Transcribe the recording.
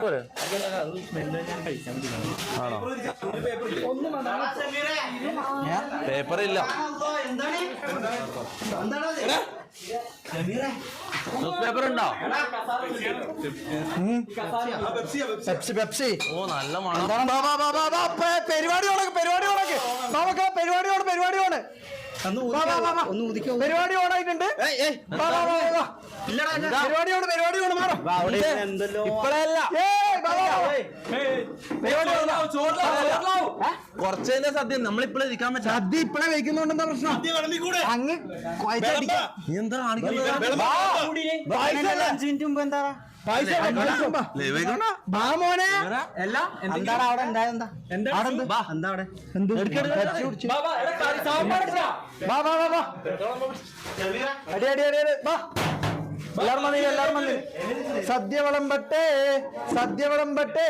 പോരെ? ആണോ? പേപ്പർ ഇല്ല ന്യൂസ് പേപ്പർ ഉണ്ടോ പെപ്സി പെപ്സി. ഓ നല്ല മണം. പരിപാടി പരിപാടി ഓണക്ക് നമുക്ക് പരിപാടി ഓണായിട്ടുണ്ട്. മാറും. ഇപ്പഴല്ല. കുറച്ചതിന്റെ സദ്യ? നമ്മളിപ്പോഴേ ഇരിക്കാൻ പറ്റും. സദ്യ ഇപ്പഴേ വെക്കുന്നുണ്ട് എന്താ പ്രശ്നം അങ്ങ് എന്താ കാണിക്കുന്നത്? അഞ്ചു മിനിറ്റ് മുമ്പ് ഇല്ല. പൈസ മോനെ. എന്താണ് അവിടെ? ഉണ്ടായതെന്താ എന്ത്? അവിടെ. അടി അടി അടി അടി. ബാ. എല്ലാരും വന്നില്ല എല്ലാരും വന്നില്ല സദ്യ വിളമ്പട്ടെ സദ്യ വിളമ്പട്ടെ.